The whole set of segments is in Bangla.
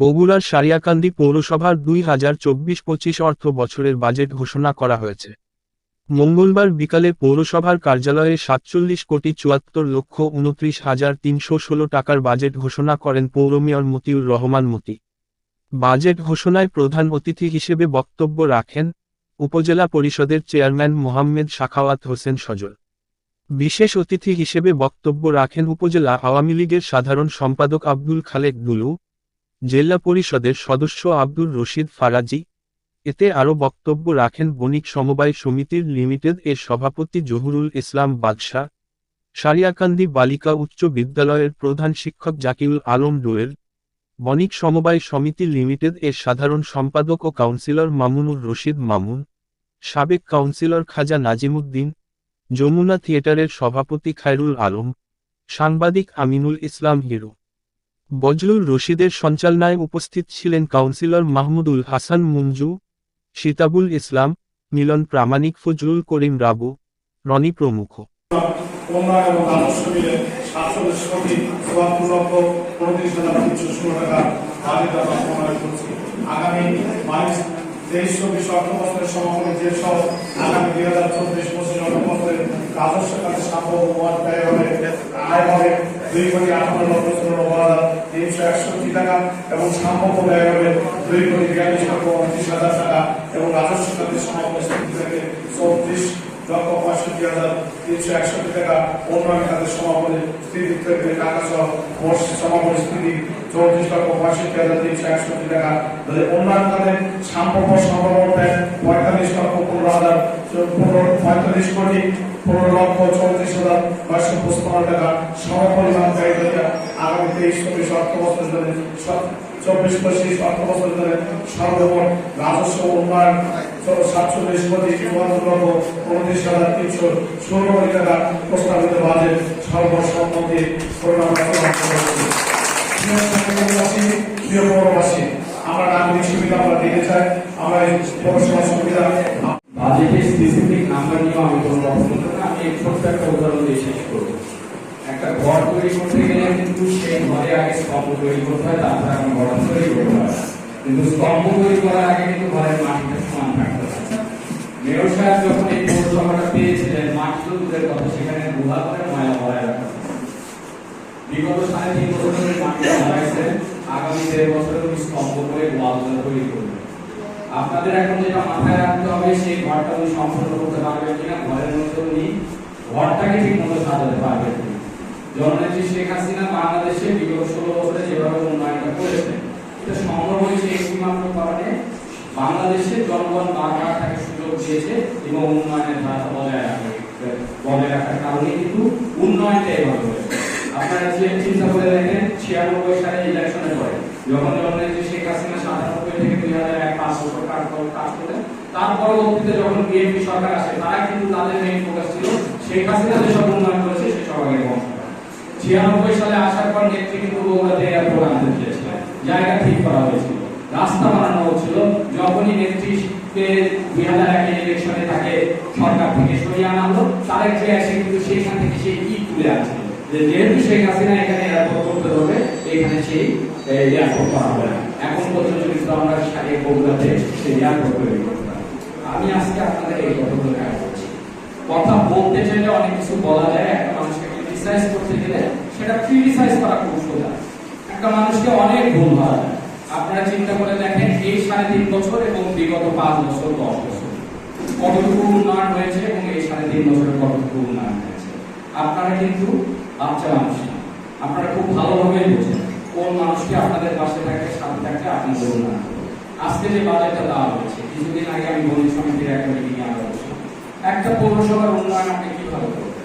বগুড়ার সারিয়াকান্দি পৌরসভার দুই হাজার চব্বিশ পঁচিশ অর্থ বছরের বাজেট ঘোষণা করা হয়েছে। মঙ্গলবার বিকালে পৌরসভার কার্যালয়ে সাতচল্লিশ কোটি চুয়াত্তর লক্ষ উনত্রিশ হাজার তিনশো ষোলো টাকার বাজেট ঘোষণা করেন পৌর মেয়র মতিউর রহমান মতি। বাজেট ঘোষণায় প্রধান অতিথি হিসেবে বক্তব্য রাখেন উপজেলা পরিষদের চেয়ারম্যান মোহাম্মেদ সাখাওয়াত হোসেন সজল। বিশেষ অতিথি হিসেবে বক্তব্য রাখেন উপজেলা আওয়ামী লীগের সাধারণ সম্পাদক আব্দুল খালেক দুলু জেলা পরিষদের সদস্য আব্দুর রশিদ ফারাজি। এতে আরও বক্তব্য রাখেন বণিক সমবায় সমিতির লিমিটেড এর সভাপতি জহুরুল ইসলাম বাদশাহ। সারিয়াকান্দি বালিকা উচ্চ বিদ্যালয়ের প্রধান শিক্ষক জাকিউল আলম ডোয়েল বণিক সমবায় সমিতি লিমিটেড এর সাধারণ সম্পাদক ও কাউন্সিলর মামুনুর রশিদ মামুন। সাবেক কাউন্সিলর খাজা নাজিমুদ্দিন। যমুনা থিয়েটারের সভাপতি খায়রুল আলম। সাংবাদিক আমিনুল ইসলাম হিরো। বজলুর রশিদের সঞ্চালনায় উপস্থিত ছিলেন কাউন্সিলর মাহমুদুল হাসান মুঞ্জু সিতাবুল ইসলাম, মিলন প্রামাণিক ফজলুল করিম রাবু, রনি প্রমুখ। আগামী তেইশ, চব্বিশ যে আগামী দুই হাজার চব্বিশ পঁচিশ রাজস্ব ওয়ার্ড ব্যয় হবে, আয় হবে। দুই কোটি আঠান্ন লক্ষ ষোলো হাজার তিনশো একষট্টি টাকা এবং সম্ভাব্য ব্যয় হবে দুই কোটি বিয়াল্লিশ লক্ষ উনত্রিশ হাজার টাকা এবং রাজস্ব খাতের থেকে চৌত্রিশ লক্ষ পঁয়ষট্টি হাজার তিনশো একষট্টি টাকা উন্নয়ন খাতের সমাপনী স্থিতি টাকা সহ সমাপনী স্থিতি চৌত্রিশ লক্ষ পঁয়ষট্টি হাজার তিনশো একষট্টি টাকা। উন্নয়ন খাতে সরবরাহ ব্যয় পঁয়তাল্লিশ লক্ষ পনেরো হাজার পঁয়তাল্লিশ কোটি পনেরো লক্ষ চৌত্রিশ হাজার নয়শো পঁচপান্ন টাকা সমপরিমাণ ব্যয় আগামী তেইশ চব্বিশ অর্থ বছর ধরে চব্বিশ পঁচিশ অর্থ বছর ধরে সর্বমোট রাজস্ব উন্নয়ন সাতচল্লিশ কোটি চুয়াত্তর লক্ষ উনত্রিশ হাজার তিনশো ষোলো কোটি টাকা প্রস্তাবিত বাজেট সর্বসম্মতি আমরা নাগরিক সুবিধা আমরা দিতে চাই, আমরা পৌরসভা সুবিধা বাজেটের স্পেসিফিক নাম্বার আমি কোনো আমি ছোট্ট একটা উদাহরণ দিয়ে শেষ করব। একটা ঘর তৈরি করতে গেলে কিন্তু সেই ঘরে আগে স্তম্ভ তৈরি করতে হয়, তারপরে আমরা ঘর তৈরি করতে হয়। কিন্তু স্তম্ভ তৈরি করার আগে কিন্তু ঘরের মাটিটা সমান থাকতে হয়। মেয়র সাহেব যখন এই পৌরসভাটা পেয়েছিলেন মাটি তো কথা সেখানে গুহা করে ময়লা রাখা বিগত সাড়ে তিন ভরাইছেন আগামী দেড় বছরে উনি স্তম্ভ করে ওয়ালগুলো তৈরি করবেন। আপনাদের এখন যেটা মাথায় রাখতে হবে, সেই ঘরটা উনি করতে পারবেন কিনা, ঘরের মধ্যে উনি ঘরটাকে ঠিক মতো সাজাতে পারবেন জননেত্রী শেখ হাসিনা বাংলাদেশে বিগত ষোলো বছরে যেভাবে উন্নয়নটা করেছেন এটা সম্ভব হয়েছে একটিমাত্র কারণে বাংলাদেশের জনগণ বারবার তাকে সুযোগ দিয়েছে এবং উন্নয়নের ধারা বজায় রাখে, বজায় রাখার কারণে কিন্তু উন্নয়নটা এভাবে হয়েছে আপনারা যে চিন্তা করে দেখেন, ছিয়ানব্বই সালে ইলেকশনের পরে যখন জননেত্রী শেখ হাসিনা সাতানব্বই থেকে দুই হাজার এক পাঁচ বছর কাজ কাজ করেন, তার পরবর্তীতে যখন বিএনপি সরকার আসে, তারা কিন্তু তাদের মেইন ফোকাস ছিল শেখ হাসিনা যেসব উন্নয়ন করেছে সেসব আগে করা। ছিয়ানব্বই সালে আসার পর নেত্রী কিন্তু বগুড়াতে এয়ারপোর্ট আনতে চেয়েছিলেন। জায়গা ঠিক করা হয়েছিল। রাস্তা বানানো হচ্ছিল। যখনই নেত্রীকে দুই হাজার এক ইলেকশনে তাকে সরকার থেকে সরিয়ে আনা হলো, তারেক জিয়া এসে কিন্তু সেইখান থেকে সেই ই তুলে আনছিল। যে যেহেতু শেখ হাসিনা এখানে এয়ারপোর্ট করতে হবে এখানে সেই এয়ারপোর্ট করা হবে না। এখন পর্যন্ত কিন্তু আমরা সারিয়ে বগুড়াতে সেই এয়ারপোর্ট তৈরি করতে আমি আজকে আপনাদের এই কথাগুলো কথা বলতে চাইলে অনেক কিছু বলা যায়, একটা মানুষকে সেটা ক্রিটিসাইজ করা খুব সোজা। একটা মানুষকে অনেক ভুল যায় আপনারা চিন্তা করে দেখেন, এই সাড়ে তিন বছর এবং বিগত পাঁচ বছর, দশ বছর। কতটুকু উন্নয়ন হয়েছে এবং এই সাড়ে তিন বছরে কতটুকু উন্নয়ন হয়েছে? আপনারা কিন্তু বাচ্চা মানুষ আপনারা খুব ভালোভাবে বোঝেন কোন মানুষকে আপনাদের পাশে থাকে, সাথে থাকে আপনাদের উন্নয়ন। আজকে যে বাজেটটা দেওয়া হয়েছে, কিছুদিন আগে আমি বণিক সমিতির একটা মিটিং বসলাম একটা পৌরসভার উন্নয়ন আপনি কীভাবে করবেন?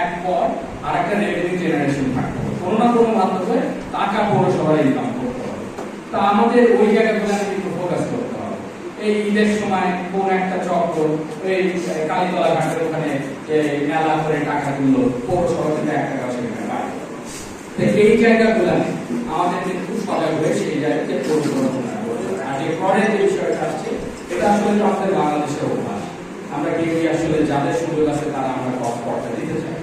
এক পর আর একটা রেভিনিউ জেনারেশন থাকতে হবে। কোনো না কোনো মাধ্যমে টাকা পৌরসভার ইনকাম করতে হবে। তা আমাদের ওই জায়গাগুলো কিন্তু ফোকাস করতে হবে। এই ঈদের সময় কোন একটা চক্র এই কালীতলা ঘাটের ওখানে মেলা করে টাকা দিল পৌরসভা থেকে এক টাকা সেখানে এই জায়গাগুলো আমাদের কিন্তু সজাগ হয়ে সেই জায়গাতে পরিকল্পনা আর যে পরের যে বিষয়টা আসছে, এটা আসলে আমাদের বাংলাদেশের অভ্যাস। আমরা কেউই আসলে যাদের সুযোগ আছে তারা আমরা কম করতে দিতে চাই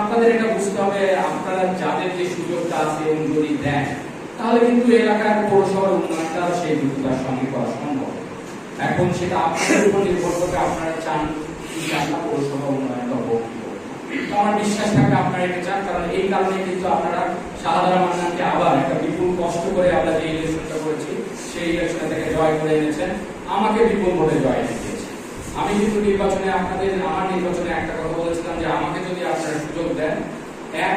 আপনাদের এটা বুঝতে হবে, আপনারা যাদের যে সুযোগটা আছে যদি দেন, তাহলে কিন্তু এলাকার পৌরসভার উন্নয়নটা সেই দ্রুততার সঙ্গে করা সম্ভব। এখন সেটা আপনাদের উপর নির্ভর করবে, আপনারা চান না পৌরসভা উন্নয়নটা হোক আমার বিশ্বাস থাকবে আপনারা এটা চান, কারণ এই কারণে কিন্তু আপনারা শাহাদারা মান্নানকে আবার একটা বিপুল কষ্ট করে আমরা যে ইলেকশনটা করেছি, সেই ইলেকশন থেকে জয় করে এনেছেন। আমাকে বিপুল ভোটে জয় এনে দিয়েছেন আমি কিন্তু নির্বাচনে আপনাদের, আমার নির্বাচনে একটা কথা বলেছিলাম যে আমাকে যদি আপনারা সুযোগ দেন, এক,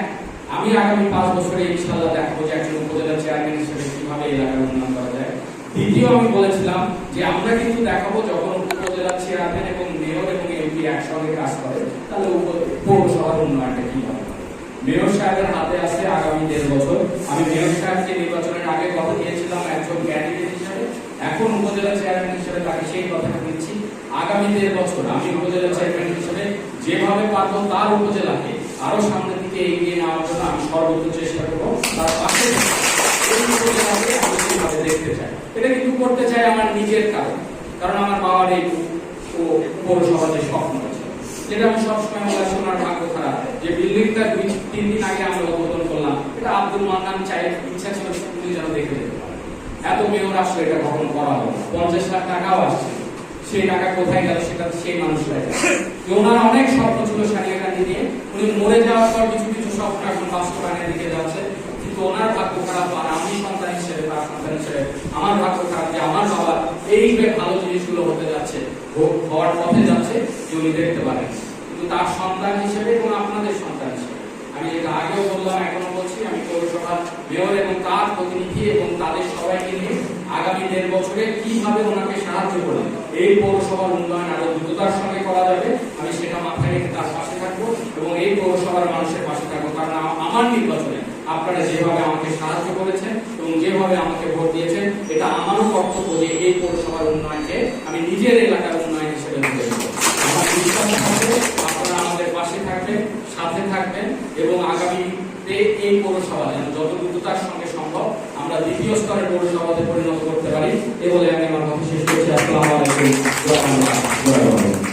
আমি আগামী পাঁচ বছরে ইনশাল্লাহ দেখাবো যে একজন উপজেলা চেয়ারম্যান হিসেবে কীভাবে এলাকার উন্নয়ন করা যায়। দ্বিতীয়, আমি বলেছিলাম যে আমরা কিন্তু দেখাবো যখন উপজেলা চেয়ারম্যান এবং মেয়র এবং এমপি একসঙ্গে কাজ করে, তাহলে পৌরসভার উন্নয়নটা কীভাবে হবে? মেয়র সাহেবের হাতে আছে আগামী দেড় বছর। আমি মেয়র সাহেবকে নির্বাচনের আগে কথা দিয়েছিলাম একজন ক্যান্ডিডেট হিসেবে। এখন উপজেলা চেয়ারম্যান হিসেবে তাকে সেই কথাটা আগামী বছর আমি উপজেলা চেয়ারম্যান হিসেবে যেভাবে পারব তার উপজেলাকে আরও সামনের দিকে এগিয়ে নেওয়ার জন্য আমি সর্বোচ্চ চেষ্টা করব তার পাশে দেখতে চাই, এটা কিন্তু করতে চাই আমার নিজের কারণ কারণ আমার বাবার এই ও পৌরসভার যে স্বপ্ন আছে, যেটা আমি সবসময় আসি ওনার ভাগ্য খারাপ, যে বিল্ডিংটা দুই, তিন দিন আগে আমরা উদ্বোধন করলাম, এটা আব্দুল মান্নান চাই ইচ্ছা ছিল যেন দেখে যেতে পারে এত মেয়র আসলে এটা কখনো করা না। পঞ্চাশ লাখ টাকাও আসছে সেই টাকা কোথায় গেল সেটা সেই মানুষরাই জানে। ওনার অনেক স্বপ্ন ছিল সারিয়াকান্দি নিয়ে। উনি মরে যাওয়ার পর কিছু কিছু স্বপ্ন এখন বাস্তবায়নের দিকে যাচ্ছে। কিন্তু ওনার ভাগ্য খারাপ আর আমি সন্তান হিসেবে তার সন্তান হিসেবে আমার ভাগ্য খারাপ যে আমার বাবা এই যে ভালো জিনিসগুলো হতে যাচ্ছে হওয়ার পথে যাচ্ছে, যে উনি দেখতে পারেন। কিন্তু তার সন্তান হিসেবে এবং আপনাদের সন্তান হিসেবে। আমি এটা আগেও বললাম, এখনও বলছি, আমি পৌরসভার মেয়র এবং তার প্রতিনিধি এবং তাদের সবাইকে নিয়ে আগামী দেড় বছরে কীভাবে ওনাকে সাহায্য করে এই পৌরসভার উন্নয়ন আরও দ্রুততার সঙ্গে করা যাবে, আমি সেটা মাথায় রেখে তার পাশে থাকব এবং এই পৌরসভার মানুষের পাশে থাকব কারণ আমার নির্বাচনে আপনারা যেভাবে আমাকে সাহায্য করেছেন এবং যেভাবে আমাকে ভোট দিয়েছেন, এটা আমারও কর্তব্য যে এই পৌরসভার উন্নয়নকে আমি নিজের এলাকার উন্নয়ন হিসেবে ধরবো। আমার বিশ্বাস থাকবে আপনারা আমাদের পাশে থাকবেন, সাথে থাকবেন এবং আগামীতে এই পৌরসভা যেন যত দ্রুততার সঙ্গে সম্ভব আমরা দ্বিতীয় আমাদের পরিণত করতে পারি। এ বলে আমি আমার কথা শেষ করছি। আসসালামু আলাইকুম।